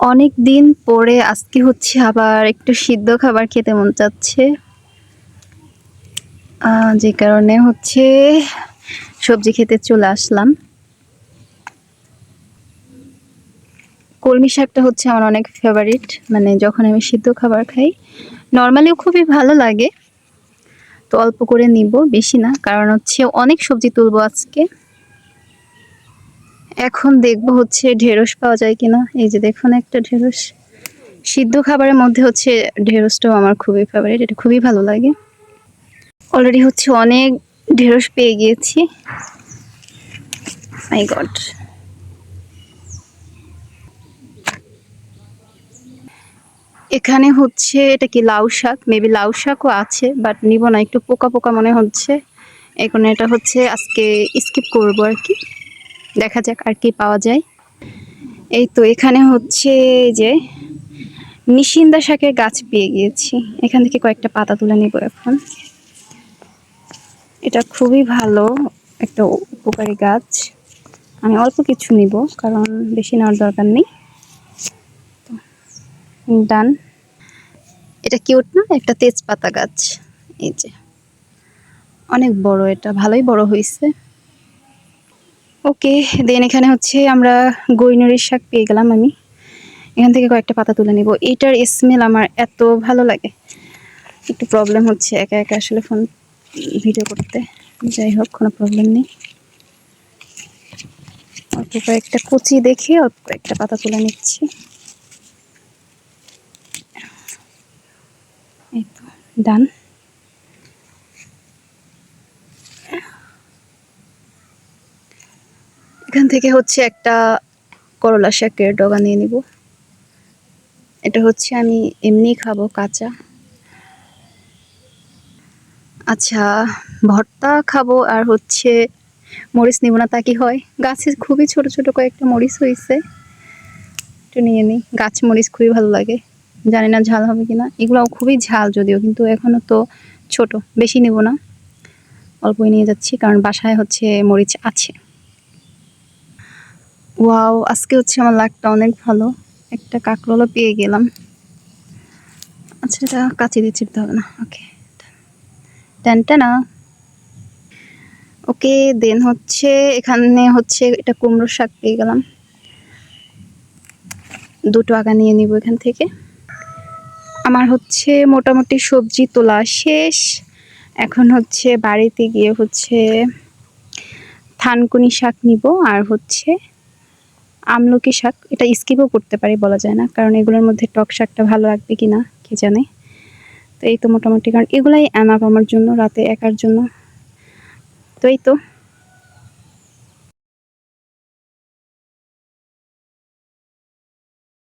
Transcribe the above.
অনেক দিন পরে আজকে হচ্ছে আবার একটু সিদ্ধ খাবার খেতে মন চাচ্ছে। যে কারণে হচ্ছে সবজি খেতে চলে আসলাম। কলমি শাকটা হচ্ছে আমার অনেক ফেভারিট মানে যখন আমি সিদ্ধ খাবার খাই নর্মালিও খুবই ভালো লাগে। তো অল্প করে নিব, বেশি না, কারণ হচ্ছে অনেক সবজি তুলবো আজকে। এখন দেখব হচ্ছে ঢেঁড়স পাওয়া যায় কিনা। এই যে দেখুন একটা ঢেঁড়স। সিদ্ধ খাবারের মধ্যে হচ্ছে ঢেঁড়সটাও আমার খুবই ফেভারিট এটা খুবই ভালো লাগে। অলরেডি হচ্ছে অনেক ঢেঁড়স পেয়ে গিয়েছি। মাই গড এখানে হচ্ছে এটা কি লাউ শাক? মেবি লাউ শাকও আছে বাট নিব না, একটু পোকা পোকা মনে হচ্ছে। এখন এটা হচ্ছে আজকে স্কিপ করব আর কি। দেখা যাক আর কি পাওয়া যায়। এই তো এখানে হচ্ছে যে নিশিন্দা শাকের গাছ পেয়ে গিয়েছি। এখান থেকে কয়েকটা পাতা তুলে নিব এখন। এটা খুবই ভালো একটা উপকারী গাছ। আমি অল্প কিছু নিব, কারণ বেশি নেওয়ার দরকার নেই। ডান। এটা কিউট না? একটা তেজপাতা গাছ। এই যে। অনেক বড় এটা, ভালোই বড় হয়েছে ওকে দেন এখানে হচ্ছে আমরা গৈনরির শাক পেয়ে গেলাম আমি। এখান থেকে কয়েকটা পাতা তুলে নিব। এটার স্মেল আমার এত ভালো লাগে। একটু প্রবলেম হচ্ছে একা একা আসলে ফোন ভিডিও করতে। যাই হোক, কোনো প্রবলেম নেই। অল্প কয়েকটা কচি দেখে অল্প কয়েকটা পাতা তুলে নিচ্ছি। এই তো ডান এখান থেকে হচ্ছে একটা করলা শাকের ডগা নিয়ে নিব। এটা হচ্ছে আমি এমনি খাব কাঁচা। আচ্ছা ভর্তা খাব আর হচ্ছে মরিচ নিব না, তা কি হয়? গাছে খুবই ছোট ছোট কয়েকটা মরিচ হয়েছে একটু নিয়ে নিই গাছ মরিচ খুবই ভালো লাগে। জানি না ঝাল হবে কিনা। এগুলো খুবই ঝাল যদিও, কিন্তু এখনও তো ছোট। বেশি নেব না। অল্পই নিয়ে যাচ্ছি, কারণ বাসায় হচ্ছে মরিচ আছে। ওয়াও, আজকে হচ্ছে আমার লাকটা অনেক ভালো। একটা কাঁকরোলা পেয়ে গেলাম। আচ্ছা এটা কাছে দিয়ে চিপতে হবে না। ওকে না? ওকে দেন হচ্ছে এখানে হচ্ছে এটা কুমড়ো শাক পেয়ে গেলাম। দুটো আগা নিয়ে নিব এখান থেকে। আমার হচ্ছে মোটামুটি সবজি তোলা শেষ। এখন হচ্ছে বাড়িতে গিয়ে হচ্ছে থানকুনি শাক নিব, আর হচ্ছে আমলকি শাক, এটা স্কিপও করতে পারি বলা যায় না, কারণ এগুলোর মধ্যে টক শাকটা ভালো লাগবে কি না, কে জানে। তো এই তো মোটামুটি, কারণ এগুলাই অ্যানাপ আমার জন্য, রাতে একার জন্য। তো এই তো।